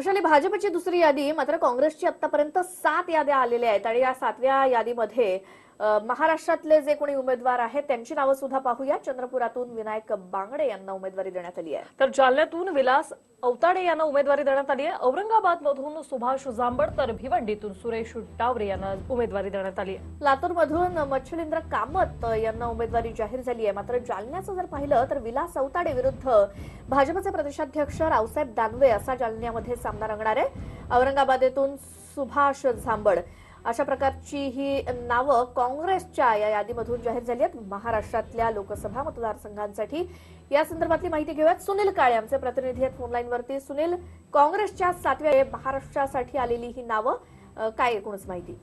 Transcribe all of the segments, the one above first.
वृषाली भाजपची दुसरी यादी मात्र काँग्रेसची आतापर्यंत सात याद्या आलेल्या आहेत आणि या सातव्या यादीमध्ये महाराष्ट्रातले जे कोणी उमेदवार आहेत त्यांची नावं सुद्धा पाहूया. चंद्रपुरातून विनायक बांगडे यांना उमेदवारी देण्यात आली आहे. तर जालन्यातून विलास अवताडे यांना उमेदवारी देण्यात आली आहे. औरंगाबाद मधून सुभाष जांभड तर भिवंडीतून सुरेश डावरे यांना उमेदवारी देण्यात आली आहे. लातूरमधून मच्छलिंद्र कामत यांना उमेदवारी जाहीर झाली आहे. मात्र जालन्याचं जर पाहिलं तर विलास अवताडे विरुद्ध भाजपचे प्रदेशाध्यक्ष रावसाहेब दानवे असा जालन्यामध्ये सामना रंगणार आहे. औरंगाबादेतून सुभाष झांबड अशा प्रकारची ही नावं काँग्रेसच्या या यादीमधून जाहीर झाली आहेत. महाराष्ट्रातल्या लोकसभा मतदारसंघांसाठी. या संदर्भातली माहिती घेऊयात. सुनील काळे आमचे प्रतिनिधी आहेत फोनलाईनवरती सुनील काँग्रेसच्या सातव्या महाराष्ट्रासाठी आलेली ही नावं काय एकूणच माहिती?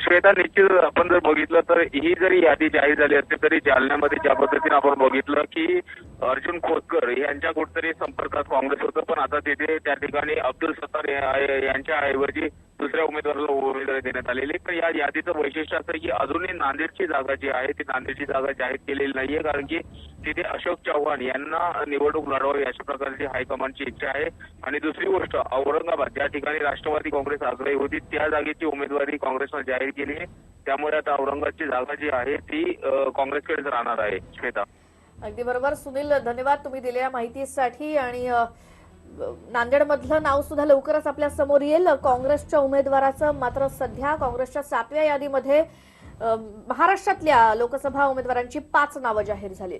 श्वेता निश्चित आपण जर बघितलं तर ही जरी यादी जाहीर झाली असते तरी जालन्यामध्ये ज्या पद्धतीने आपण बघितलं की अर्जुन खोतकर यांच्या कुठतरी संपर्कात काँग्रेस होतं पण आता तिथे त्या ठिकाणी अब्दुल सत्तार यांच्या ऐवजी दुसऱ्या उमेदवाराला उमेदवारी देण्यात आलेली पण या यादीचं वैशिष्ट्य असं की अजूनही नांदेडची जागा जी आहे ती नांदेडची जागा जाहीर केलेली नाहीये. कारण की तिथे अशोक चव्हाण यांना निवडणूक लढवावी अशा प्रकारची हायकमांडची इच्छा आहे. आणि दुसरी गोष्ट औरंगाबाद ज्या ठिकाणी राष्ट्रवादी काँग्रेस आग्रही होती त्या जागेची उमेदवारी काँग्रेसनं जाहीर केली आहे. त्यामुळे आता औरंगाबादची जागा जी आहे ती काँग्रेसकडेच राहणार आहे. श्वेता. अगदी बरोबर. सुनील धन्यवाद तुम्ही दिलेल्या माहितीसाठी. आणि नांदेडमधलं नाव सुद्धा लवकरच आपल्यासमोर येईल. काँग्रेसच्या उमेदवाराचं मात्र सध्या काँग्रेसच्या सातव्या यादीमध्ये महाराष्ट्रातल्या लोकसभा उमेदवारांची पाच नावं जाहीर झाली.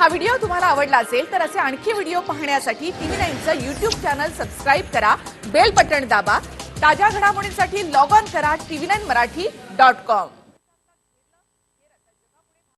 हा व्हिडिओ तुम्हाला आवडला असेल तर असे आणखी व्हिडिओ पाहण्यासाठी टीव्ही नाईनचं युट्यूब चॅनल सबस्क्राईब करा बेल बटन दाबा ताज्या घडामोडींसाठी लॉग ऑन करा TV nine Marathi dot com.